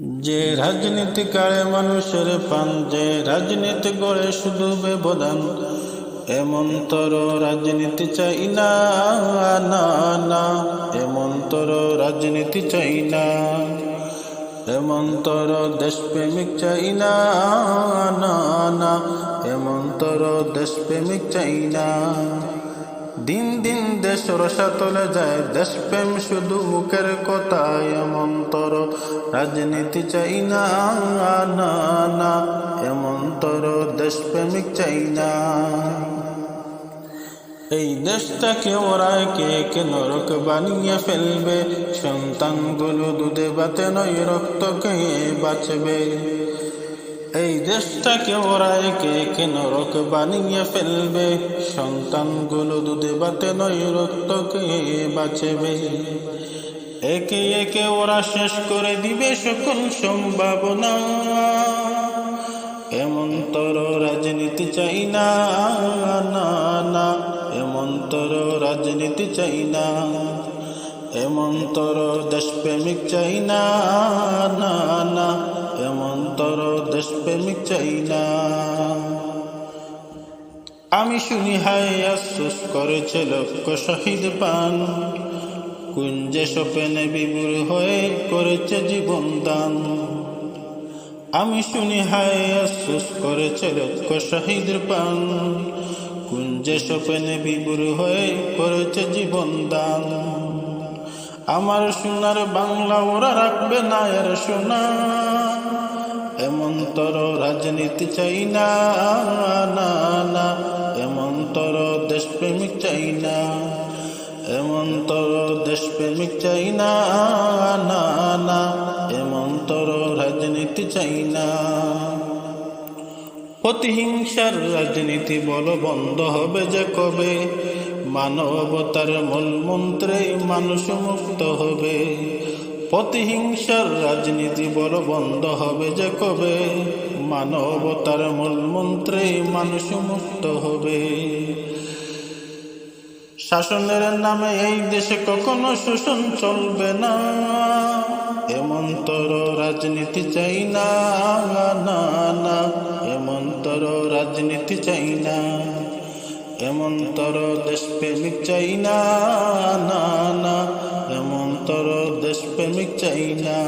যে রাজনীতি কারে মানুষের পান যে রাজনীতি গড়ে শুধু ব্যবধান, এমন তর রাজনীতি চাই না না না, এমন তর রাজনীতি চাই না, এমন তর দেশপ্রেমিক চাই না না না, এমন তর দেশপ্রেমিক চাই না। দিন দিন দেশ রসা রসাতলে যায়, দেশপ্রেম শুধু মুখের কথা এমন তর। রাজনীতি চাই না না তর। দেশপ্রেমিক চাই না। এই দেশটাকে ওরা কে কে নরক বানিয়ে ফেলবে, সন্তানগুলো দুধে বাতে নয় রক্ত খেয়ে বাঁচবে। এই দেশটাকে ওরা একে একে নরক বানিয়ে ফেলবে। সন্তানগুলো দুধে বাতে নয় রক্ত খেয়ে বাঁচবে। একে একে ওরা শেষ করে দিবে সকল সম্ভাবনা। এমন তর রাজনীতি চাই না না এমন তর রাজনীতি চাই না, এমন তর দেশপ্রেমিক চাই না না। তর দেশপ্রেমিক চাই না। আমি শুনি হাই আফসোস করেছে লক্ষ শহীদ পান কুঞ্জে সপেনে বিবুর হয়ে করেছে জীবন দান। আমি শুনি, হায় আফসোস করেছে লক্ষ শহীদের পান কুঞ্জে সপেনে বিবুর হয়ে করেছে জীবন দান। আমার সোনার বাংলা ওরা রাখবে না এর সোনা। এমন তর রাজনীতি চাই না না এমন তর দেশপ্রেমিক চাই না এমন তর দেশপ্রেমিক চাই না না না। এমন তর রাজনীতি চাই না। প্রতিহিংসার রাজনীতি বল বন্ধ হবে যে কবে? মানবতার মূল মন্ত্রে মানুষ মুক্ত হবে। প্রতিহিংসার রাজনীতি বল বন্ধ হবে যে কবে? মানবতার মূল মন্ত্রে মানুষ মুক্ত হবে। শাসনের নামে এই দেশে কখনো শোষণ চলবে না। এমন তর রাজনীতি চাই না না না এমন তর রাজনীতি চাই না। এমন তর দেশপ্রেমিক চাই না না না এমন তর দেশপ্রেমিক চাই না